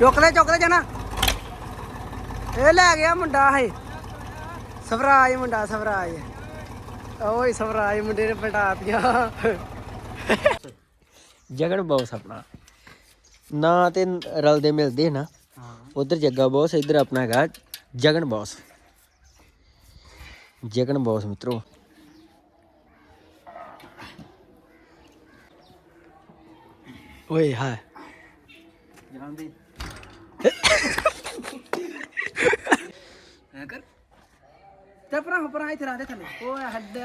ਚੁੱਕ ਲੈ ਚੁੱਕ ਲੈ ਜਾਣਾ ਇਹ ਲੈ ਗਿਆ ਮੁੰਡਾ ਹੈ ਸਵਰਾਜ ਮੁੰਡਾ ਸਵਰਾਜ। ਓਏ ਸਵਰਾਜ ਮੁੰਡੇ ਨੇ ਪਟਾਤੀਆਂ ਜਗਨ ਬੌਸ ਆਪਣਾ। ਨਾ ਤੇ ਰਲਦੇ ਮਿਲਦੇ ਨਾ। ਉਧਰ ਜੱਗਾ ਬੌਸ ਇੱਧਰ ਆਪਣਾ ਹੈਗਾ ਜਗਨ ਬੌਸ। ਜਗਨ ਬੌਸ ਮਿੱਤਰੋ। ਓਏ ਹਾਂ ਜਾਂਦੇ ਕਰ ਤੇ ਇੱਥੇ ਥੱਲੇ ਓਏ ਹੱਦ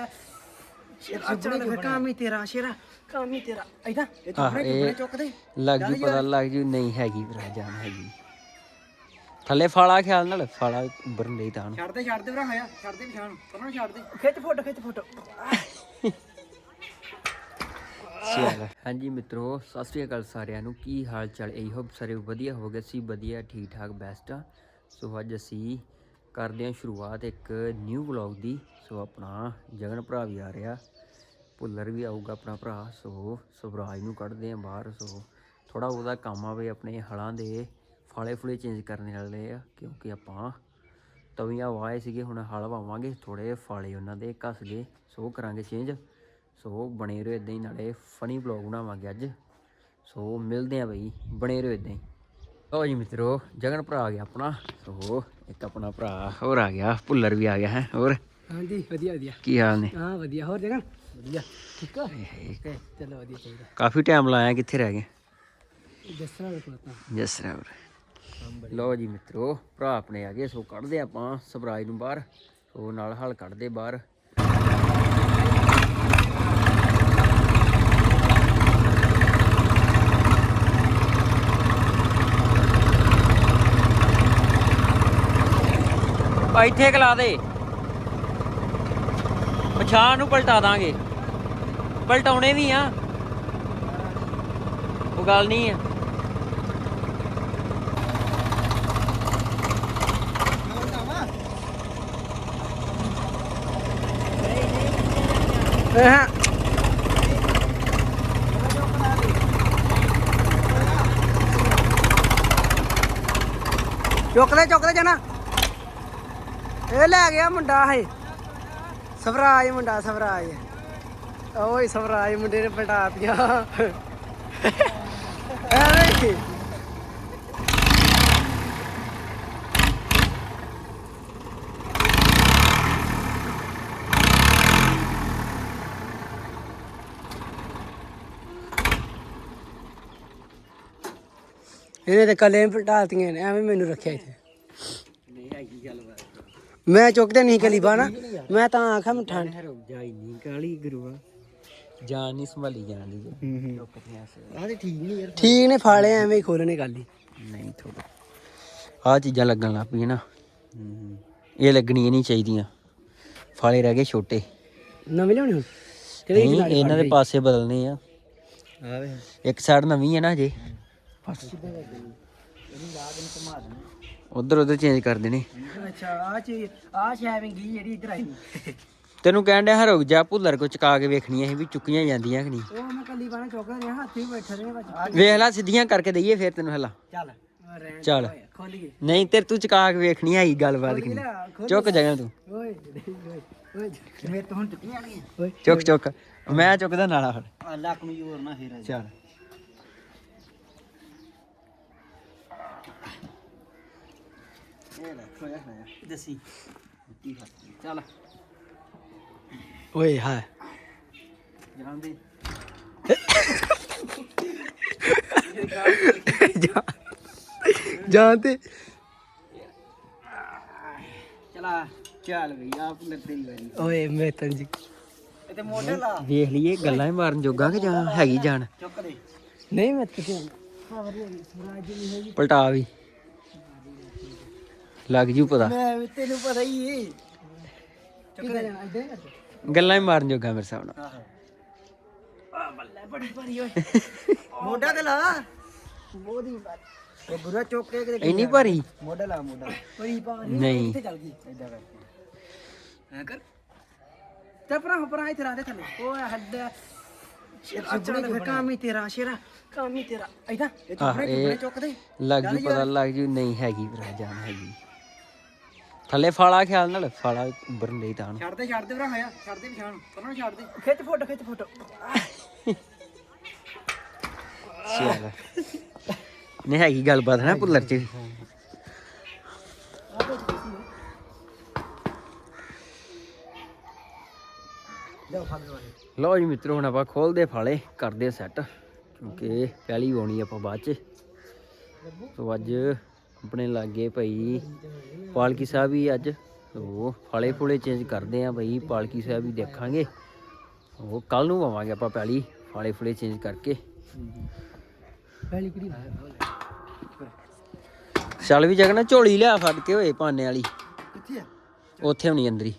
ਸ਼ੇਰਾ ਚੱਲ ਫਿਰ ਕੰਮ ਹੀ ਤੇਰਾ ਸ਼ੇਰਾ ਕੰਮ ਹੀ ਤੇਰਾ ਇਦਾਂ ਇਹ ਆਹ, ਚੁੱਕਣੇ ਇਹ- ਚੁੱਕਣੇ ਚੁੱਕਦੇ ਲੱਗ ਜੂ ਪਤਾ ਲੱਗ ਜੂ ਨਹੀਂ ਹੈਗੀ ਭਰਾ ਜਾਨ ਹੈਗੀ। ਥੱਲੇ ਫਾਲਾ ਖਿਆਲ ਨਾਲ ਫਾਲਾ ਉੱਭਰਨ ਲਈ ਤਾਂ। ਛੱਡ ਦੇ ਛੱਡ ਦੇ ਭਰਾ ਹੋਇਆ ਛੱਡ ਦੇ ਪਛਾਣ ਪਰਾਂ ਛੱਡ ਦੇ। ਖਿੱਚ ਫੋਟੋ ਖਿੱਚ ਫੋਟੋ। ਹਾਂਜੀ ਮਿੱਤਰੋ, ਸਤਿ ਸ਼੍ਰੀ ਅਕਾਲ ਸਾਰਿਆਂ ਨੂੰ। ਕੀ ਹਾਲ ਚਾਲ ਇਹੀ ਹੋਪ ਸਾਰੇ ਵਧੀਆ ਹੋਗੇ ਸੀ ਵਧੀਆ ਠੀਕ ਠਾਕ ਬੈਸਟ ਆ। ਸੋ ਅੱਜ ਅਸੀਂ ਕਰਦੇ ਹਾਂ ਸ਼ੁਰੂਆਤ ਇੱਕ ਨਿਊ ਵਲੌਗ ਦੀ। ਸੋ ਆਪਣਾ ਜਗਨ ਭਰਾ ਵੀ ਆ ਰਿਹਾ। ਭੁੱਲਰ ਵੀ ਆਊਗਾ ਆਪਣਾ ਭਰਾ। ਸੋ ਸਵਰਾਜ ਨੂੰ ਕੱਢਦੇ ਆ ਬਾਹਰ। ਸੋ ਥੋੜਾ ਉਹਦਾ ਕੰਮ ਆਵੇ ਆਪਣੇ ਹਲਾਂ ਦੇ ਫਾਲੇ ਫੁਲੇ ਚੇਂਜ ਕਰਨ ਵਾਲੇ ਆ। ਕਿਉਂਕਿ ਆਪਾਂ ਤਵੀਆਂ ਵਾਏ ਸੀਗੇ, ਹੁਣ ਹਲ ਵਾਵਾਂਗੇ। ਥੋੜੇ ਫਾਲੇ ਉਹਨਾਂ ਦੇ, ਘਸ ਗਏ ਸੋ ਕਰਾਂਗੇ ਚੇਂਜ ਸੋ ਬਣੇ ਰਹੋ ਇਦਾਂ ਹੀ ਨਾਲੇ ਫਨੀ ਵਲੌਗ ਬਣਾਵਾਂਗੇ ਅੱਜ। ਸੋ ਮਿਲਦੇ ਆ ਬਈ ਬਣੇ ਰਹੋ ਇਦਾਂ ਹੀ। ਲਓ ਜੀ ਮਿੱਤਰੋ ਜਗਨ ਭਰਾ ਆ ਗਿਆ ਆਪਣਾ। ਸੋ ਇੱਕ ਆਪਣਾ ਭਰਾ ਹੋਰ ਆ ਗਿਆ ਭੁੱਲਰ ਵੀ ਆ ਗਿਆ ਹੈ ਹੋਰ? ਹਾਂਜੀ ਵਧੀਆ ਵਧੀਆ। ਕੀ ਹਾਲ ਨੇ? ਹਾਂ ਵਧੀਆ। ਹੋਰ ਜਗਨ? ਵਧੀਆ। ਠੀਕ ਆ ਚਲੋ ਵਧੀਆ ਚਾਹੀਦਾ। ਕਾਫੀ ਟਾਈਮ ਲਾਇਆ ਕਿੱਥੇ ਰਹਿ ਗਏ? ਦੱਸਣਾ ਵੇਖੋ ਤਾਂ। ਜਸ ਰਾਵਰ ਲਓ ਜੀ ਮਿੱਤਰੋ ਭਰਾ ਆਪਣੇ ਆ ਗਏ ਸੋ ਕੱਢਦੇ ਆਪਾਂ ਸਬਰਾਜ ਨੂੰ ਬਾਹਰ। ਸੋ ਨਾਲ ਹਲ ਕੱਢਦੇ ਬਾਹਰ। ਆ ਇੱਥੇ ਕਲਾ ਦੇ। ਪਛਾਣ ਨੂੰ ਪਲਟਾ ਦਾਂਗੇ। ਪਲਟਾਉਣੇ ਵੀ ਆ। ਉਹ ਗੱਲ ਨਹੀਂ ਆ। ਹਾਂ ਚੁੱਕ ਲੈ ਚੁੱਕ ਲੈ ਜਾਣਾ। ਇਹ ਲੈ ਗਿਆ ਮੁੰਡਾ ਹੈ ਸਵਰਾਜ ਮੁੰਡਾ, ਸਵਰਾਜ। ਓਏ ਸਵਰਾਜ ਮੁੰਡੇ ਨੇ ਪਟਾਤੀਆਂ ਐਵੇਂ ਹੀ। ਇਹਨੇ ਤੇ ਕੱਲੇ ਪਟਾਤੀਆਂ ਨੇ, ਐਵੇਂ ਮੈਨੂੰ ਰੱਖਿਆ ਇੱਥੇ। ਨਹੀਂ, ਹੈਗੀ ਗੱਲਬਾਤ ਮੈਂ ਚੁੱਕਦੇ ਨਹੀਂ ਕਲੀ ਬਾਣਾ। ਮੈਂ ਤਾਂ ਆਖਾਂ ਮੈਂ ਠੰਡ। ਰੁਕ ਜਾ ਇੰਨੀ ਕਾਲੀ ਗੁਰੂਆ ਜਾਨ ਨਹੀਂ ਸੰਭਾਲੀ ਜਾਂਦੀ ਹੂੰ ਚੁੱਕਦੇ ਆ ਆਹ ਤੇ ਠੀਕ ਨਹੀਂ ਯਾਰ। ਠੀਕ ਨੇ ਫਾਲੇ ਐਵੇਂ ਹੀ ਖੋਲਣੇ ਗੱਲ ਹੀ। ਨਹੀਂ ਥੋੜਾ ਆ ਚੀਜ਼ਾਂ ਲੱਗਣ ਲੱਗ ਪਈਆਂ ਨਾ। ਇਹ ਲੱਗਣੀਆਂ ਨਹੀਂ ਚਾਹੀਦੀਆਂ। ਫਾਲੇ ਰਹਿ ਗਏ ਛੋਟੇ। ਨਵੇਂ ਲਿਆਉਣੇ ਹੁਣ? ਨਹੀਂ ਇਹਨਾਂ ਦੇ ਪਾਸੇ ਬਦਲਨੇ ਆ। ਇੱਕ ਸਾਈਡ ਨਵੀਂ ਹੈ ਨਾ ਜੇ ਉਧਰ ਉਧਰ ਚੇਂਜ ਕਰ ਦੇਣੇ। ਅੱਛਾ ਆ ਚੀਜ਼ ਆ ਸ਼ੈਵਿੰਗ ਗਈ ਜਿਹੜੀ ਇੱਧਰ ਆਈ। ਤੈਨੂੰ ਕਹਿਣ ਡਿਆ ਰੁਕ ਜਾ ਭੁੱਲਰ ਕੋ ਚਕਾ ਕੇ ਵੇਖਣੀਆਂ ਸੀ ਵੀ ਚੁੱਕੀਆਂ ਜਾਂਦੀਆਂ ਕਿ ਨਹੀਂ? ਉਹ ਮੈਂ ਕੱਲੀ ਬਾਣਾ ਚੁੱਕਦਾ ਰਿਹਾ ਹੱਥੀ ਬੈਠੇ ਰਹੇ ਵਿੱਚ ਵੇਖ ਲੈ ਸਿੱਧੀਆਂ ਕਰਕੇ ਦਈਏ ਫਿਰ ਤੈਨੂੰ ਹਲਾ। ਚੱਲ ਚੱਲ। ਖੋਲ ਗਈ। ਨਹੀਂ ਤੇ ਤੂੰ ਚਕਾ ਕੇ ਵੇਖਣੀ ਆਈ ਗੱਲਬਾਤ ਕਿ ਨਹੀਂ? ਚੁੱਕ ਜਗ੍ਹਾ ਤੂੰ। ਓਏ ਓਏ ਮੇਰੇ ਤੋਂ ਹੁਣ ਨਹੀਂ ਓਏ ਚੁੱਕ ਚੁੱਕ। ਮੈਂ ਚੁੱਕਦਾ ਨਾਲਾ ਫਿਰ ਆ ਲੱਕ ਨੂੰ ਜੋਰ ਨਾ ਫੇਰ ਚੱਲ ਇਹ ਰੱਖ ਹੋਇਆ ਹੋਇਆ ਦਸੀ। ਚੱਲ। ਓਏ ਹਾਂ ਜਾਂਦੇ ਜਾਣਦੇ ਚਲਾ ਚੱਲ ਬਈ ਆਪ ਲੱਗਦੇ ਹੀ ਵਾਰੀ ਓਏ ਮੈਂ ਤਾਂ ਜੀ ਤੇ ਮੋਢੇ ਲਾ ਵੇਖ ਲਈਏ ਗੱਲਾਂ ਹੀ ਮਾਰਨ ਜੋਗਾ ਕਿ ਜਾਂ ਹੈਗੀ ਚੁੱਕ ਦੇ। ਨਹੀਂ ਮੈਂ ਕਿਤੇ ਜੀ ਪਲਟਾ ਵੀ। ਲੱਗ ਜੂ ਪਤਾ। ਮੈਂ ਤੈਨੂੰ ਪਤਾ ਹੀ ਏ। ਜਾਣਾ ਗੱਲਾਂ ਹੀ ਮਾਰਨ ਜੋਗਾ ਮੇਰੇ ਸਾਹਮਣੇ ਆ ਬੱਲੇ ਬੜੀ ਭਾਰੀ ਓਏ। ਮੋਢਾ ਤੇ ਲਾ। ਬੋਦੀ ਉਹ ਗੁਰਾ ਚੁੱਕ ਕੇ ਕਿਤੇ ਇੰਨੀ ਭਾਰੀ? ਮੋਢਾ ਲਾ ਮੋਢਾ ਬੜੀ ਭਾਰੀ ਨਹੀਂ। ਕਿੱਥੇ ਚੱਲ ਗਈ। ਇਦਾਂ ਕਰਕੇ। ਹੈ ਕਰ। ਤੇ ਪਰਾਂ ਪਰਾਂ ਇੱਥੇ ਰਾ ਦੇ ਥੱਲੇ। ਓਏ ਹੱਦ ਚੱਲ ਫਿਰ ਕੰਮ ਹੀ ਤੇਰਾ ਸ਼ੇਰਾ। ਕੰਮ ਹੀ ਤੇਰਾ। ਇਦਾਂ? ਇਹ ਆਹ, ਇਹ- ਚੁੱਕਦੇ। ਲੱਗ ਜੂ ਪਤਾ ਲੱਗ ਜੂ। ਨਹੀਂ ਹੈਗੀ ਭਰਾ ਜਾਨ ਹੈਗੀ। ਥੱਲੇ ਫਾਲਾ ਖਿਆਲ ਨਾਲ ਫਾਲਾ ਉੱਭਰਨ ਲਈ ਤਾਂ ਛੱਡ ਦੇ ਛੱਡ ਦੇ ਭਰਾ ਹੋਇਆ ਛੱਡ ਦੇ ਪਛਾਣ ਪਰਾਂ ਛੱਡ ਦੇ। ਖਿੱਚ ਫੋਟੋ ਖਿੱਚ ਫੋਟੋ। ਚੱਲ। ਨਹੀਂ ਹੈਗੀ ਗੱਲਬਾਤ ਨਾ ਪੁੱਲਰ ਚ। ਲਓ ਜੀ ਮਿੱਤਰੋ ਹੁਣ ਆਪਾਂ ਖੋਲਦੇ ਫਾਲੇ ਕਰਦੇ ਸੈੱਟ ਕਿਉਂਕਿ ਪਹਿਲੀ ਆਉਣੀ ਆਪਾਂ ਬਾਅਦ ਚ। ਸੋ ਅੱਜ ਆਪਣੇ ਲਾਗੇ ਭਾਈ ਪਾਲਕੀ ਸਾਹਿਬ ਵੀ ਅੱਜ ਉਹ ਫਾਲੇ ਫੁਲੇ ਚੇਂਜ ਕਰਦੇ ਆ ਭਾਈ ਪਾਲਕੀ ਸਾਹਿਬ ਵੀ ਦੇਖਾਂਗੇ। ਉਹ ਕੱਲ ਨੂੰ ਆਵਾਂਗੇ ਆਪਾਂ ਪਹਿਲੀ ਫਾਲੇ ਫੁਲੇ ਚੇਂਜ ਕਰਕੇ। ਪਹਿਲੀ ਕਿਹੜੀ ਚੱਲ ਵੀ ਜਗਣਾ ਝੋਲੀ ਲਿਆ ਫੜ ਕੇ ਓਏ ਪਾਨੇ ਵਾਲੀ। ਕਿੱਥੇ ਆ? ਉੱਥੇ ਹੋਣੀ ਅੰਦਰੀ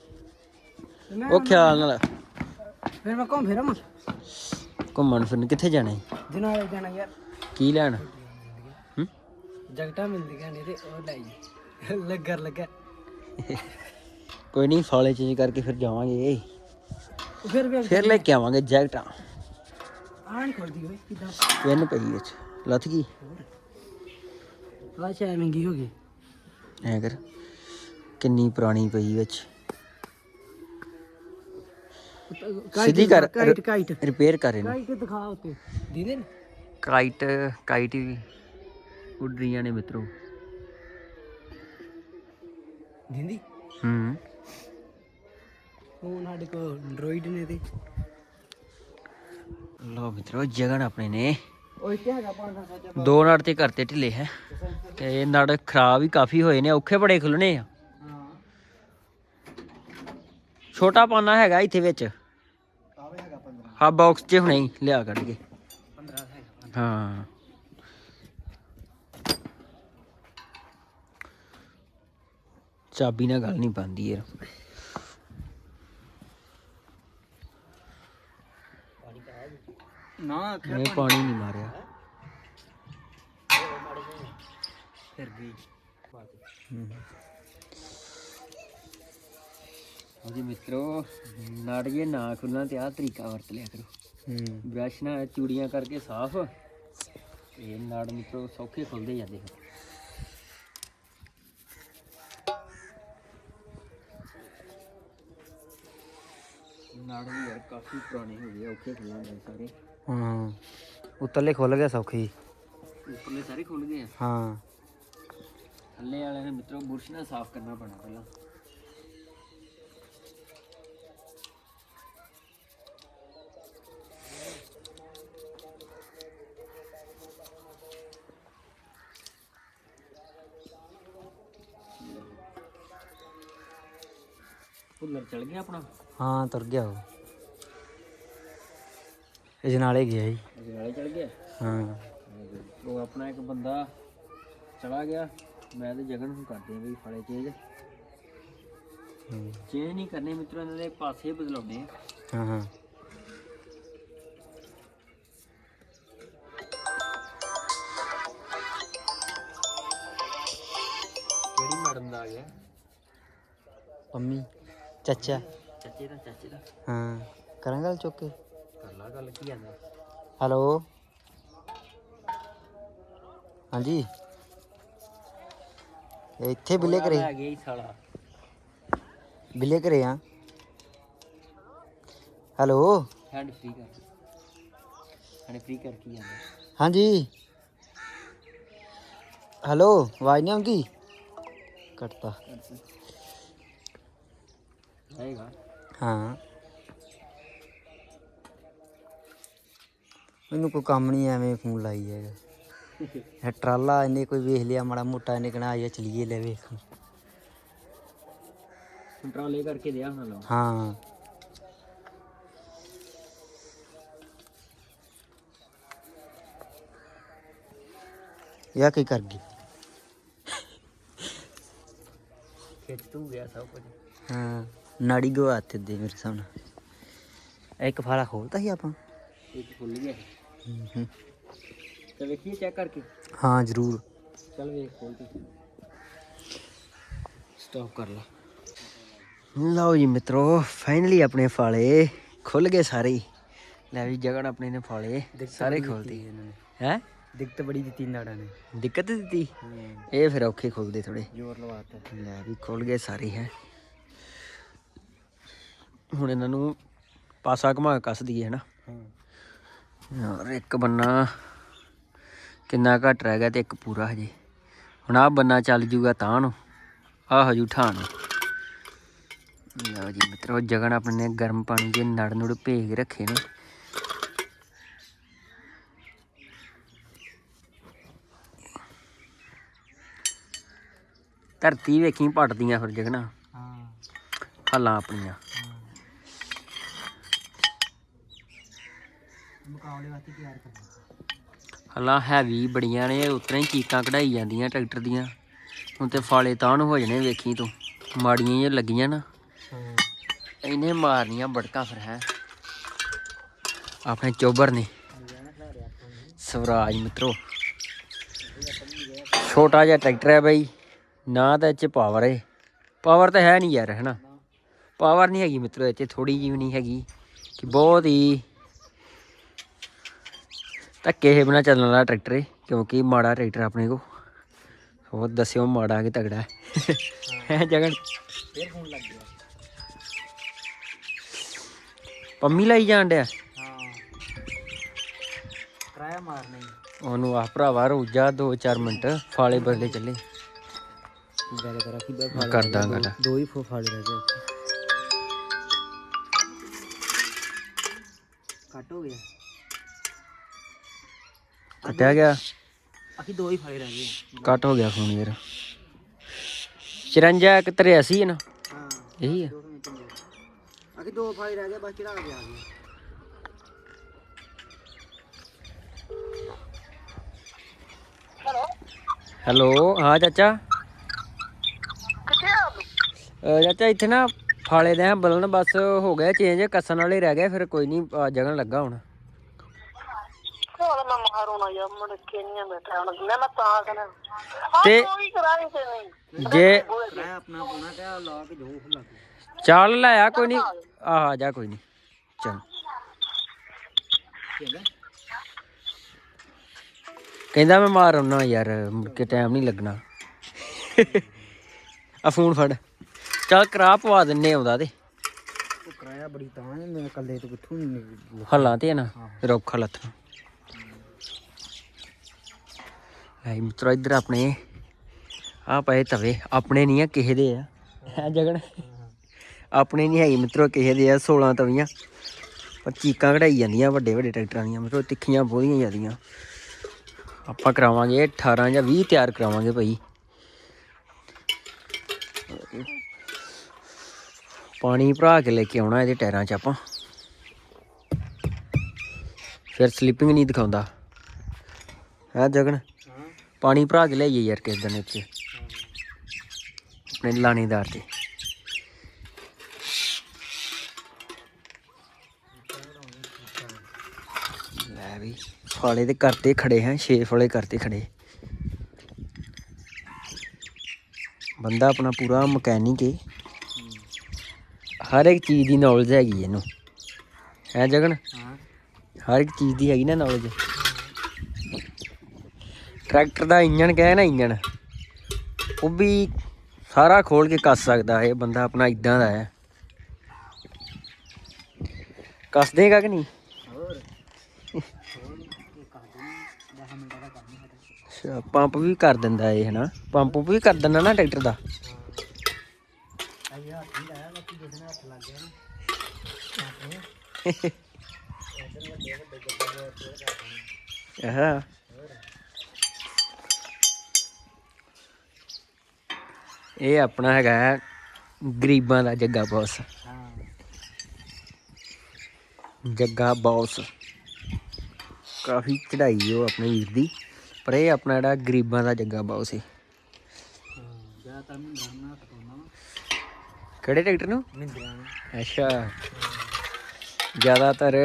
ਉਹ ਖਿਆਲ ਨਾਲ। ਫਿਰ ਮੈਂ ਘੁੰਮ ਫਿਰਾਂ ਘੁੰਮਣ ਫਿਰਨ ਕਿੱਥੇ ਜਾਣਾ? ਜਨਾਲੇ ਜਾਣਾ ਯਾਰ। ਕੀ ਲੈਣ? ਜਗਟਾ ਮਿਲਦੀਆਂ ਨੇ ਤੇ ਉਹ ਲਾਈ ਲੱਗਰ ਲੱਗਾ ਕੋਈ ਨਹੀਂ ਫਾਲੇ ਚੇਂਜ ਕਰਕੇ ਫਿਰ ਜਾਵਾਂਗੇ। ਫਿਰ ਵੀ ਫਿਰ ਲੈ ਕੇ ਆਵਾਂਗੇ ਜੈਕਟਾਂ। ਆਣ ਖੋਲਦੀ ਓਏ ਕਿਦਾਂ? ਪਿੰਨ ਪਈ ਵਿੱਚ। ਲੱਥ ਗਈ? ਆ ਚਾਹ ਮਹਿੰਗੀ ਹੋ ਗਈ। ਐ ਕਰ ਕਿੰਨੀ ਪੁਰਾਣੀ ਪਈ ਵਿੱਚ। ਸਿੱਧੀ ਕਰ ਕਾਈਟ ਕਾਈਟ ਰਿਪੇਅਰ ਕਰ ਇਹਨੂੰ। ਕਾਈਟ ਦਿਖਾ ਉੱਤੇ। ਦੀਦੇ ਨੇ? ਕਾਈਟ ਕਾਈਟ ਵੀ। ਉੱਡ ਰਹੀਆਂ ਨੇ ਮਿੱਤਰੋ। ਦਿੰਦੀ ਹੂੰ। ਫੋਨ ਸਾਡੇ ਕੋਲ ਐਂਡਰੋਇਡ ਨੇ ਤੇ। ਲੋ ਮਿੱਤਰੋ ਜਗਨ ਆਪਣੇ ਨੇ। ਉਹ ਇੱਥੇ ਹੈਗਾ ਪਾਣਾ ਸਾਜਾ ਦੋ ਨੜ ਤੇ ਕਰਤੇ ਢਿੱਲੇ ਹੈ। ਤੇ ਇਹ ਨੜ ਖਰਾਬ ਵੀ ਕਾਫੀ ਹੋਏ ਨੇ ਔਖੇ ਬੜੇ ਖੁੱਲਣੇ ਆ। ਹਾਂ। ਛੋਟਾ ਪਾਨਾ ਹੈਗਾ ਇੱਥੇ ਵਿੱਚ। ਆਵੇ ਹੈਗਾ 15 ਹਾਂ ਬਾਕਸ 'ਚ ਹੁਣੇ ਹੀ ਲਿਆ ਕੱਢ ਕੇ। 15 ਹੈਗਾ। ਹਾਂ। ਚਾਬੀ ਨਾਲ ਗੱਲ ਨਹੀਂ ਪਾਉਂਦੀ ਯਾਰ। ਨਾ ਮੈਂ ਪਾਣੀ ਨਹੀਂ ਮਾਰਿਆ। ਫਿਰ ਗਈ ਹਾਂਜੀ ਮਿੱਤਰੋ ਨੜ ਜੇ ਨਾ ਖੁੱਲਣਾ ਤੇ ਆਹ ਤਰੀਕਾ ਵਰਤ ਲਿਆ ਕਰੋ। ਹੂੰ। ਬ੍ਰਸ਼ ਨਾਲ ਚੂੜੀਆਂ ਕਰਕੇ ਸਾਫ਼। ਇਹ ਨੜ ਮਿੱਤਰੋ ਸੌਖੇ ਖੁੱਲਦੇ ਜਾਂਦੇ ਹਨ ਨੜ ਵੀ ਯਾਰ ਕਾਫੀ ਪੁਰਾਣੇ ਹੋ ਗਏ ਔਖੇ ਖੁੱਲਣ ਦੇ ਸਾਰੇ। ਹਾਂ ਉੱਤਰਲੇ ਖੁੱਲ ਗਿਆ ਸੌਖੀ ਉੱਪਰਲੇ ਸਾਰੇ ਖੁੱਲ ਗਏ ਆ? ਹਾਂ। ਥੱਲੇ ਵਾਲੇ ਨੇ ਮਿੱਤਰੋ ਬੁਰਸ਼ ਨਾਲ ਸਾਫ਼ ਕਰਨਾ ਪੈਣਾ ਪਹਿਲਾਂ। ਭੁੱਲਰ ਚਲ ਗਿਆ ਆਪਣਾ? ਹਾਂ ਤੁਰ ਗਿਆ ਉਹ। ਇਹ ਨਾਲੇ ਗਿਆ ਜੀ। ਅਜੇ ਨਾਲੇ ਚਲ ਗਿਆ? ਹਾਂ। ਉਹ ਆਪਣਾ ਇੱਕ ਬੰਦਾ ਚਲਾ ਗਿਆ। ਮੈਂ ਤੇ ਜਗਨ ਨੂੰ ਕਰਦੇ ਆ ਵੀ ਫੜੇ ਚੇਂਜ ਹੂੰ। ਚੇਂਜ ਨਹੀਂ ਕਰਨੇ ਮਿੱਤਰੋ ਇਹਨਾਂ ਦੇ ਪਾਸੇ ਬਦਲਾਉਣੇ ਆ। ਹਾਂ ਹਾਂ। ਕਿਹੜੀ ਮੈਡਮ ਦਾ ਆ ਗਿਆ? ਪੰਮੀ ਚਾਚਾ। ਚਾਚੇ ਦਾ ਚਾਚੇ ਦਾ। ਹਾਂ। ਕਰਾਂ ਗੱਲ ਚੁੱਕ ਕੇ? ਲਾ ਗੱਲ ਕੀ ਆਂਦਾ ਹੈਲੋ? ਹਾਂਜੀ। ਇੱਥੇ ਬਿੱਲੇ ਕਰੇ ਆ ਗਿਆ ਸਾਲਾ। ਬਿੱਲੇ ਕਰੇ ਆ। ਹੈਲੋ? ਹੈਂਡ ਫ੍ਰੀ ਕਰ। ਹੈਂਡ ਫ੍ਰੀ ਕਰ ਕੀ ਆਂਦਾ ਹਾਂਜੀ। ਹੈਲੋ ਆਵਾਜ਼ ਨਹੀਂ ਆਉਂਦੀ? ਕੱਟਤਾ। ਆਏਗਾ ਹਾਂ। ਮੈਨੂੰ ਕੋਈ ਕੰਮ ਨਹੀਂ ਐਵੇਂ ਫੋਨ ਲਾਈ ਹੈਗਾ ਇਹ ਟਰਾਲਾ ਇਹਨੇ ਕੋਈ ਵੇਖ ਲਿਆ ਮਾੜਾ ਮੋਟਾ ਇਹਨੇ ਕਹਣਾ ਆਇਆ ਚਲੀਏ ਲੈ ਵੇਖ। ਕੰਟਰੋਲੇ ਕਰਕੇ ਦਿਆ ਲਾ ਹਾਂ। ਯਾ ਕੀ ਕਰ ਗਈ? ਖਿੱਚ ਤੂੰ ਗਿਆ ਸਭ ਕੁਝ। ਹਾਂ ਨਾੜੀ ਗਵਾ ਤੇ ਦੇ ਮੇਰੇ ਸਾਹਮਣੇ। ਇੱਕ ਫਾਲਾ ਖੋਲਤਾ ਸੀ ਆਪਾਂ? ਇੱਕ ਖੁੱਲ ਗਿਆ ਹੂੰ ਹੂੰ। ਤੇ ਵੇਖੀਏ ਚੈੱਕ ਕਰਕੇ? ਹਾਂ ਜ਼ਰੂਰ। ਚੱਲ ਵੇਖ ਖੋਲ ਕੇ ਸਟਾਪ ਕਰ ਲਾ। ਲਓ ਜੀ ਮਿੱਤਰੋ ਫਾਈਨਲੀ ਆਪਣੇ ਫਾਲੇ ਖੁੱਲ ਗਏ ਸਾਰੇ ਹੀ। ਲੈ ਵੀ ਜਗਨ ਆਪਣੇ ਨੇ ਫਾਲੇ ਸਾਰੇ ਖੋਲਦੇ ਇਹਨਾਂ ਨੇ। ਹੈ? ਦਿੱਕਤ ਬੜੀ ਦਿੱਤੀ ਨਾੜਾਂ ਨੇ। ਦਿੱਕਤ ਦਿੱਤੀ? ਇਹ ਫਿਰ ਔਖੇ ਖੋਲਦੇ ਥੋੜੇ ਜ਼ੋਰ ਲਵਾਤਾ। ਲੈ ਵੀ ਖੁੱਲ ਗਏ ਸਾਰੇ ਹੈ। ਹੁਣ ਇਹਨਾਂ ਨੂੰ ਪਾਸਾ ਘੁਮਾ ਕੇ ਕੱਸ ਦਈਏ ਹਨਾ? ਹਾਂ। ਔਰ ਇੱਕ ਬੰਨਾ ਕਿੰਨਾ ਘੱਟ ਰਹਿ ਗਿਆ ਤੇ ਇੱਕ ਪੂਰਾ ਹਜੇ। ਹੁਣ ਆਹ ਬੰਨਾ ਚੱਲ ਜੂਗਾ ਤਾਂ ਨੂੰ ਆਹ ਹਜੂ ਠਾਣ ਲਓ ਜੀ ਮਿੱਤਰੋ ਜਗਨ ਆਪਣੇ ਨੇ ਗਰਮ ਪਾਣੀ ਦੇ ਨੜ ਨੁੜ ਕੇ ਰੱਖੇ ਨੇ। ਧਰਤੀ ਵੇਖੀ ਪਟਦੀਆਂ ਫਿਰ ਜਗਨਾ ਹਾਂ। ਹੱਲਾਂ ਆਪਣੀਆਂ। ਮੁਕਾਬਲੇ ਵਾਸਤੇ ਤਿਆਰ ਕਰਨਾ। ਹੱਲਾਂ ਹੈਵੀ ਬੜੀਆਂ ਨੇ ਉਤਰਾਂ ਹੀ ਚੀਕਾਂ ਕਢਾਈ ਜਾਂਦੀਆਂ ਟਰੈਕਟਰ ਦੀਆਂ। ਹੁਣ ਤੇ ਫਾਲੇ ਤਾਂ ਹੋ ਜਣੇ ਵੇਖੀ ਤੂੰ। ਮਾੜੀਆਂ ਜਿਹੀਆਂ ਲੱਗੀਆਂ ਨਾ। ਇਹਨੇ ਮਾਰਨੀਆਂ ਬੜਕਾ ਫਿਰ ਹੈ। ਆਪਣੇ ਚੋਬਰ ਨੇ। ਸਵਰਾਜ ਮਿੱਤਰੋ। ਛੋਟਾ ਜਿਹਾ ਟਰੈਕਟਰ ਹੈ ਬਈ। ਨਾ ਤਾਂ ਇਹ ਚ ਪਾਵਰ ਹੈ ਪਾਵਰ ਤਾਂ ਹੈ ਨਹੀਂ ਯਾਰ ਹੈਨਾ। ਪਾਵਰ ਨਹੀਂ ਹੈਗੀ ਮਿੱਤਰੋ ਇਹ ਚ ਥੋੜੀ ਜਿਹੀ ਵੀ ਨਹੀਂ ਹੈਗੀ। ਕਿ ਬਹੁਤ ਹੀ ਧੱਕੇ ਹੈ ਬਣਾ ਚੱਲਣ ਵਾਲਾ ਟਰੈਕਟਰ ਹੈ ਕਿਉਂਕਿ ਮਾੜਾ ਟਰੈਕਟਰ ਆਪਣੇ ਕੋ ਹੋਰ ਦੱਸਿਓ ਮਾੜਾ ਕਿ ਤਗੜਾ ਹੈ ਜਗਨ? ਫੇਰ ਫੋਨ ਲੱਗ ਗਿਆ ਪੰਮੀ ਲਾਈ ਜਾਣ ਡਿਆ? ਹਾਂ ਟਰਾਇਆ ਉਹਨੂੰ ਆਹ ਭਰਾਵਾ ਰੋਜਾ 2-4 ਮਿੰਟ, ਫਾਲੇ ਬਦਲੇ ਚੱਲੇ। ਗੱਲ ਕਰਾ ਕਿ ਬੈ ਕਰਦਾ ਗੱਲ। ਦੋ- ਹੀ ਫਾਲੇ ਰਹਿ ਗਏ ਕੱਟ ਹੋ ਗਿਆ। ਕੱਟਿਆ ਗਿਆ? ਅਖੀ ਦੋ ਹੀ ਫਾਲੇ ਰਹਿ ਗਏ। ਕੱਟ ਹੋ ਗਿਆ ਫੋਨ ਯਾਰ 54 ਇੱਕ 83 ਹੈ ਨਾ? ਹਾਂ ਇਹੀ ਮਿੰਟ ਅਖੀ ਦੋ ਫਾਲੇ ਰਹਿ ਗਏ ਬਸ ਚੜਾ ਆ ਗਏ। ਹੈਲੋ? ਹਾਂ ਚਾਚਾ? ਅਹ ਚਾਚਾ ਇੱਥੇ ਨਾ ਫਾਲੇ ਦੇ ਬਲਨ ਬਸ ਹੋ ਗਿਆ ਚੇਂਜ ਕੱਸਣ ਵਾਲੇ ਰਹਿ ਗਏ ਫਿਰ ਕੋਈ ਨਹੀਂ ਜਗਨ ਲੱਗਾ ਹੁਣ। ਚਲ ਮੈਂ ਮਾਰੂਣਾ ਯਾਰ ਮੁੜ ਕੇ ਨਹੀਂ ਬੈਠਾ ਹੁਣ ਮੈਂ ਮੈਂ ਤਾਂ ਕਹਿੰਦਾ ਤੇ ਕੋਈ ਕਰਾਈ ਤੇ ਨਹੀਂ। ਜੇ ਆਪਣਾ ਤੇ ਆਹ ਲਾ ਕੇ ਜੋ ਲੱਗ ਚਾਲ ਲਾਇਆ ਕੋਈ ਨਹੀਂ। ਆ ਆ ਜਾ ਕੋਈ ਨਹੀਂ। ਚਲ। ਠੀਕ ਹੈ। ਕਹਿੰਦਾ ਮੈਂ ਮਾਰ ਆਉਣਾ ਯਾਰ ਮੁੜ ਕੇ ਟਾਈਮ ਨਹੀਂ ਲੱਗਣਾ। ਆ ਫੋਨ ਫੜ। ਚੱਲ ਕਰਾ ਪਵਾ ਦਿੰਨੇ ਆਉਂਦਾ ਤੇ। ਉਹ ਕਿਰਾਇਆ ਬੜੀ ਤਾਂ ਹੈ ਮੈਂ ਇਕੱਲੇ ਤੋਂ ਕਿੱਥੋਂ ਨਿਕਲ ਹੱਲਾਂ ਤੇ ਨਾ ਰੌਖਾ ਲੱਥ ਲੈ ਮਿੱਤਰੋ, ਇੱਧਰ ਆਪਣੇ ਆ ਪਏ ਤਵੇ, ਆਪਣੇ ਨਹੀਂ ਆ, ਕਿਸੇ ਦੇ ਆ। ਹੈ ਜਗਣ? ਆਪਣੇ ਨਹੀਂ ਹੈਗੀ ਮਿੱਤਰੋ, ਕਿਸੇ ਦੇ ਆ 16 ਤਵੀਆਂ। ਪਰ ਚੀਕਾਂ ਕਢਾਈ ਜਾਂਦੀਆਂ, ਵੱਡੇ ਵੱਡੇ ਟਰੈਕਟਰਾਂ ਦੀਆਂ, ਮਿੱਤਰੋ, ਤਿੱਖੀਆਂ ਬਹੁਦੀਆਂ ਜਾਂਦੀਆਂ ਆਪਾਂ ਕਰਾਵਾਂਗੇ 18 ਜਾਂ 20 ਤਿਆਰ ਕਰਾਵਾਂਗੇ ਭਾਈ। ਪਾਣੀ ਭਰਾ ਕੇ ਲੈ ਕੇ ਆਉਣਾ ਇਹਦੇ ਟਾਇਰਾਂ 'ਚ ਆਪਾਂ। ਫਿਰ ਸਲਿੱਪਿੰਗ ਨਹੀਂ ਦਿਖਾਉਂਦਾ। ਹੈ ਜਗਨ ਪਾਣੀ ਭਰਾ ਕੇ ਲਿਆਈਏ ਯਾਰ ਕਿਸ ਦਿਨ ਇੱਥੇ। ਆਪਣੇ ਲਾਣੇਦਾਰ ਤੇ ਲੈ ਵੀ ਫਾਲੇ ਤੇ ਕਰਤੇ ਖੜੇ ਹੈ ਛੇ ਫਾਲੇ ਕਰਤੇ ਖੜੇ। ਬੰਦਾ ਆਪਣਾ ਪੂਰਾ ਮਕੈਨਿਕ ਹੈ ਹਰ ਇੱਕ ਚੀਜ਼ ਦੀ ਨੌਲੇਜ ਹੈਗੀ ਇਹਨੂੰ। ਹੈ ਜਗਨ? ਹਰ ਇੱਕ ਚੀਜ਼ ਦੀ ਹੈਗੀ ਨਾ ਨੌਲੇਜ ਟਰੈਕਟਰ ਦਾ ਇੰਜਨ ਕਹੇ ਨਾ ਇੰਜਨ ਉਹ ਵੀ ਸਾਰਾ ਖੋਲ ਕੇ ਕੱਸ ਸਕਦਾ ਹੈ ਬੰਦਾ ਆਪਣਾ ਇਦਾਂ ਦਾ ਹੈ। ਕੱਸ ਦੇਗਾ ਕਿ ਨਹੀਂ? ਹੋਰ। ਹੋਰ ਇਹ ਕਰ ਦੂੰ 10 ਮਿੰਟਾਂ ਦਾ ਕੰਮ ਹੈ ਅੱਛਾ ਪੰਪ ਵੀ ਕਰ ਦਿੰਦਾ ਇਹ ਹਨਾ। ਪੰਪ ਵੀ ਕਰ ਦਿੰਦਾ ਨਾ ਟਰੈਕਟਰ ਦਾ। ਆਇਆ ਹੱਥ ਨਹੀਂ ਲਾਇਆ ਬਾਕੀ ਜਿਹਦੇ ਨਾਲ ਹੱਥ ਲੱਗ ਗਿਆ ਨਾ ਆਹ ਇਹ ਆਪਣਾ ਹੈਗਾ ਹੈ ਗਰੀਬਾਂ ਦਾ ਜੱਗਾ ਬੌਸ। ਜੱਗਾ ਬੌਸ। ਕਾਫੀ ਚੜਾਈ ਉਹ ਆਪਣੇ ਵੀਰ ਦੀ, ਪਰ ਇਹ ਆਪਣਾ ਜਿਹੜਾ ਗਰੀਬਾਂ ਦਾ ਜੱਗਾ ਬੌਸ ਹੈ ਕਿਹੜੇ ਟਰੈਕਟਰ ਨੂੰ? ਨੂੰ ਅੱਛਾ। ਜ਼ਿਆਦਾਤਰ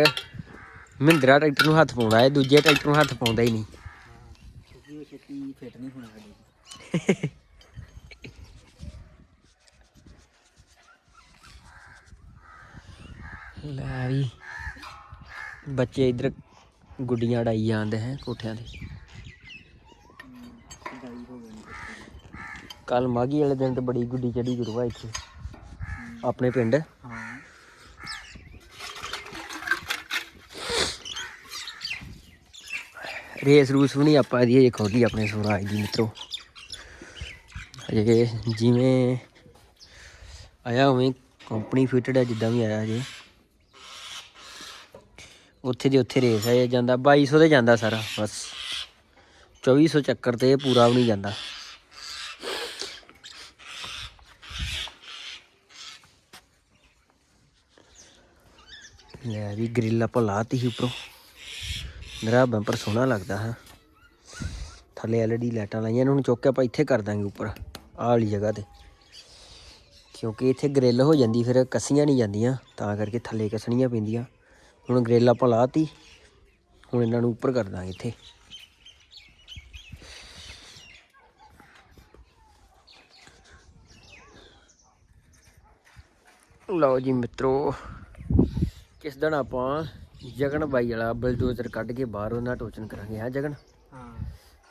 ਮਹਿੰਦਰਾ ਟਰੈਕਟਰ ਨੂੰ ਹੱਥ ਪਾਉਂਦਾ ਹੈ ਦੂਜੇ ਟਰੈਕਟਰ ਨੂੰ ਹੱਥ ਪਾਉਂਦਾ ਹੀ ਨਹੀਂ। ਕਿਉਂਕਿ ਉਹ ਛੇਤੀ ਫਿੱਟ ਨਹੀਂ ਹੋਣਾ ਲੈ ਵੀ। ਬੱਚੇ ਇਧਰ ਗੁੱਡੀਆਂ ਉਡਾਈ ਜਾਂਦੇ ਹੈ ਕੋਠਿਆਂ ਤੇ। ਗਾਈ ਹੋ ਕੱਲ ਮਾਗੀ ਵਾਲੇ ਦਿਨ ਤੇ ਬੜੀ ਗੁੱਡੀ ਚੜੀ ਗੁਰੂਆ ਇੱਥੇ। ਆਪਣੇ ਪਿੰਡ? ਹਾਂ ਰੇਸ ਰੂਸ ਵੀ ਨਹੀਂ ਆਪਾਂ ਇਹਦੀ ਅਜੇ ਖੋਲੀ ਆਪਣੇ ਸਵਰਾਜ ਦੀ ਮਿੱਤਰੋ। ਅਜੇ ਜਿਵੇਂ ਆਇਆ ਉਵੇਂ ਕੰਪਨੀ ਫਿਟਡ ਹੈ ਜਿੱਦਾਂ ਵੀ ਆਇਆ ਜੇ ਉੱਥੇ ਦੇ ਉੱਥੇ ਰੇਸ ਹੈ ਜਾਂਦਾ 2200 ਤੇ ਜਾਂਦਾ ਸਾਰਾ, ਬਸ। 2400 ਚੱਕਰ ਤੇ ਪੂਰਾ ਵੀ ਨਹੀਂ ਜਾਂਦਾ। ਲੈ ਵੀ ਗ੍ਰਿਲ ਆਪਾਂ ਲਾਤੀ ਸੀ ਉੱਪਰੋਂ। ਮੇਰਾ ਬੰਪਰ ਸੋਹਣਾ ਲੱਗਦਾ, ਹੈ। ਥੱਲੇ ਐਲਈਡੀ ਲਾਈਟਾਂ ਲਾਈਆਂ ਇਹਨਾਂ ਨੂੰ ਚੁੱਕ ਕੇ ਆਪਾਂ ਇੱਥੇ ਕਰ ਦਾਂਗੇ ਉੱਪਰ, ਆਹ ਵਾਲੀ ਜਗ੍ਹਾ ਤੇ। ਕਿਉਂਕਿ ਇੱਥੇ ਗ੍ਰਿਲ ਹੋ ਜਾਂਦੀ, ਫਿਰ ਕੱਸੀਆਂ ਨਹੀਂ ਜਾਂਦੀਆਂ, ਤਾਂ ਕਰਕੇ ਥੱਲੇ ਕੱਸਣੀਆਂ ਪੈਂਦੀਆਂ। ਹੁਣ ਗ੍ਰਿਲ ਆਪਾਂ ਲਾਤੀ। ਹੁਣ ਇਹਨਾਂ ਨੂੰ ਉੱਪਰ ਕਰ ਦਾਂਗੇ ਇੱਥੇ। ਲਓ ਜੀ ਮਿੱਤਰੋ ਕਿਸ ਦਿਨ ਆਪਾਂ ਜਗਨ ਬਾਈ ਵਾਲਾ ਬਲਡੋਜ਼ਰ ਕੱਢ ਕੇ ਬਾਹਰ ਉਹਨਾਂ ਟੋਚਨ ਕਰਾਂਗੇ ਹਾਂ ਜਗਨ? ਹਾਂ।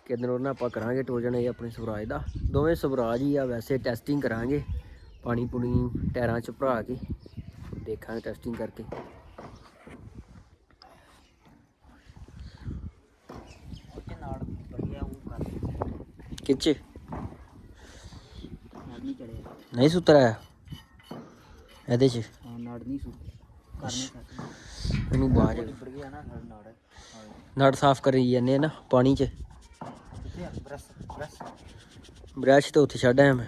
ਕਿਸ ਦਿਨ ਉਹਨਾਂ ਆਪਾਂ ਕਰਾਂਗੇ ਟੋਜਨ ਇਹ ਆਪਣੇ ਸਵਰਾਜ ਦਾ? ਦੋਵੇਂ ਸਵਰਾਜ ਹੀ ਆ ਵੈਸੇ ਟੈਸਟਿੰਗ ਕਰਾਂਗੇ ਪਾਣੀ ਪੁਣੀ ਟਾਇਰਾਂ 'ਚ ਭਰਾ ਕੇ। ਦੇਖਾਂਗੇ ਟੈਸਟਿੰਗ ਕਰਕੇ ਉੱਤੇ ਨਾਲ ਵਧੀਆ ਉਹ ਕਰ ਕਿੱਚ ਨਹੀਂ ਚੜਿਆ ਨਹੀਂ ਸੁਤਰਾ ਇਹਦੇ 'ਚ ਹਾਂ ਨਾੜ ਨਹੀਂ ਸੁ ਕਰਨੇ ਕਰ ਇਹਨੂੰ ਬਾਜ ਉੱਪਰ ਗਿਆ ਨਾ ਨਾੜ ਸਾਫ਼ ਕਰੀ ਜਾਂਦੇ ਨਾ ਪਾਣੀ 'ਚ ਬਰਸ ਤਾਂ ਉੱਥੇ ਛੱਡ ਆਇਆ ਮੈਂ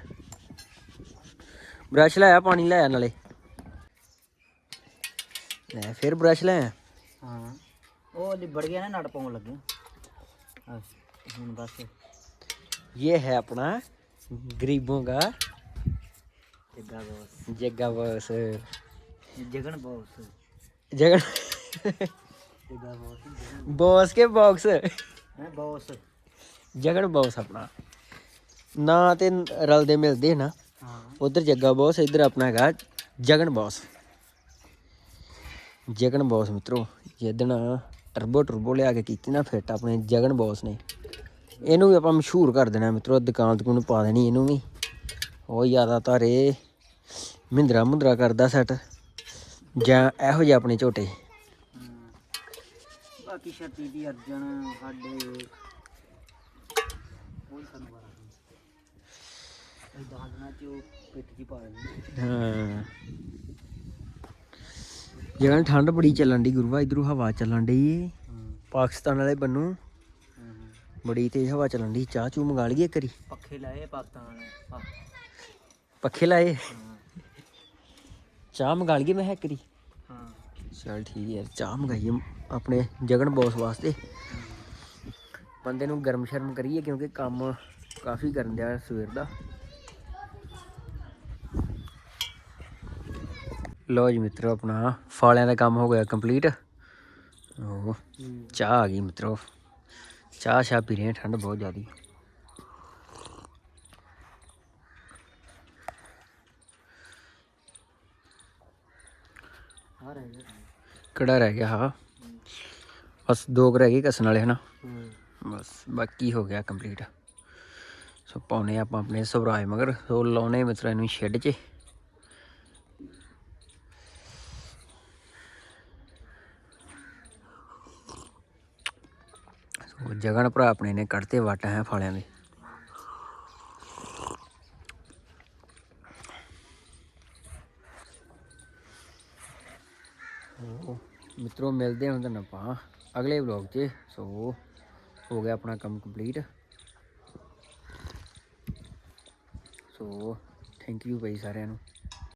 ਬ੍ਰਸ਼ ਲਾਇਆ ਪਾਣੀ ਲਾਇਆ ਨਾਲੇ ਲੈ ਫਿਰ ਬ੍ਰਸ਼ ਲਾਇਆ ਹਾਂ ਉਹ ਲਿਬੜ ਗਿਆ ਨਾ ਨਾੜ ਪਾਉਣ ਲੱਗੇ ਆ ਹੁਣ ਬਸ ये है अपना गरीबों का Jagga boss Jagga boss Jagan boss Jagan Jagga boss boss के बॉक्स ਹੈ ਬੋਸ ਜਗਨ ਬੌਸ ਆਪਣਾ ਨਾ ਤੇ ਰਲਦੇ ਮਿਲਦੇ ਨਾ ਹਾਂ ਉਧਰ ਜੱਗਾ ਬੌਸ ਇੱਧਰ ਆਪਣਾ ਹੈਗਾ ਜਗਨ ਬੌਸ ਜਗਨ ਬੌਸ ਮਿੱਤਰੋ ਜਿੱਦਣ ਟਰਬੋ ਟਰਬੋ ਲਿਆ ਕੇ ਕੀਤੀ ਨਾ ਫਿੱਟ ਆਪਣੇ ਜਗਨ ਬੌਸ ਨੇ ਇਹਨੂੰ ਵੀ ਆਪਾਂ ਮਸ਼ਹੂਰ ਕਰ ਦੇਣਾ ਮਿੱਤਰੋ ਦੁਕਾਨ ਦੁਕਾਨ ਪਾ ਦੇਣੀ ਇਹਨੂੰ ਵੀ। ਉਹ ਜ਼ਿਆਦਾਤਰ ਇਹ ਮਹਿੰਦਰਾ ਮੁੰਦਰਾ ਕਰਦਾ ਸੈਟ ਜਾਂ ਇਹੋ ਜਿਹੇ ਆਪਣੇ ਝੋਟੇ। ਬਾਕੀ ਛੱਤੀ ਦੀ ਅਰਜਨ ਸਾਡੇ ਸਾਨੂੰ ਉਹ ਜੀ ਪਾ ਹਾਂ। ਜਿਹੜਾ ਠੰਡ ਬੜੀ ਚੱਲਣ ਦੀ ਗੁਰੂਆ ਇਧਰੋਂ ਹਵਾ ਚੱਲਣ ਦੀ ਪਾਕਿਸਤਾਨ ਵਾਲੇ ਬੰਨੂ। ਬੜੀ ਤੇਜ਼ ਹਵਾ ਚੱਲਣ ਦੀ ਚਾਹ ਚੂ ਮੰਗਾ ਲਈਏ ਕਰੀ ਪੱਖੇ ਲਾਏ ਪਾਕਿਸਤਾਨ ਆਹ, ਪੱਖੇ ਲਾਏ। ਚਾਹ ਮੰਗਾ ਲਈਏ ਮੈਂ ਕਿਹਾ ਕਰੀ ਹਾਂ। ਚਲ ਠੀਕ ਹੈ ਚਾਹ ਮੰਗਾਈਏ ਆਪਣੇ ਜਗਨ ਬੌਸ ਵਾਸਤੇ। ਬੰਦੇ ਨੂੰ ਗਰਮ ਸ਼ਰਮ ਕਰੀਏ ਕਿਉਂਕਿ ਕੰਮ ਕਾਫੀ ਕਰਨ ਦਿਆ ਸਵੇਰ ਦਾ। ਲੋ ਜੀ ਮਿੱਤਰੋ ਆਪਣਾ ਫਾਲਿਆਂ ਦਾ ਕੰਮ ਹੋ ਗਿਆ ਕੰਪਲੀਟ। ਉਹ ਚਾਹ ਆ ਗਈ ਮਿੱਤਰੋ। ਚਾਹ ਸ਼ਾਹ ਪੀ ਰਹੇ ਠੰਡ ਬਹੁਤ ਜ਼ਿਆਦੀ। ਆ ਰਹਿ ਗਿਆ ਹਾਂ? ਬਸ ਦੋ ਕੁ ਰਹਿ ਗਏ ਕਸਣ ਵਾਲੇ, ਹਨਾ? ਹੂੰ ਬਸ ਬਾਕੀ ਹੋ ਗਿਆ ਕੰਪਲੀਟ ਸੋ ਪਾਉਨੇ ਆਪਾਂ ਆਪਣੇ ਸਵਰਾਜ ਮਗਰ, ਸੋ ਲਾਉਨੇ ਮਿੱਤਰਾਂ ਨੂੰ ਸ਼ੈੱਡ 'ਚ ਸੋ ਜਗਨ ਭਰਾ ਆਪਣੇ ਨੇ ਕੱਢਤੇ, ਵੱਟ ਹੈ ਫਾਲਿਆਂ ਦੇ। ਸੋ ਮਿੱਤਰੋ, ਮਿਲਦੇ ਹਾਂ ਤੁਹਾਨੂੰ ਆਪਾਂ ਅਗਲੇ ਵਲੌਗ 'ਚ ਸੋ ਹੋ ਗਿਆ ਆਪਣਾ ਕੰਮ ਕੰਪਲੀਟ ਸੋ ਥੈਂਕ ਯੂ ਭਾਈ ਸਾਰਿਆਂ ਨੂੰ।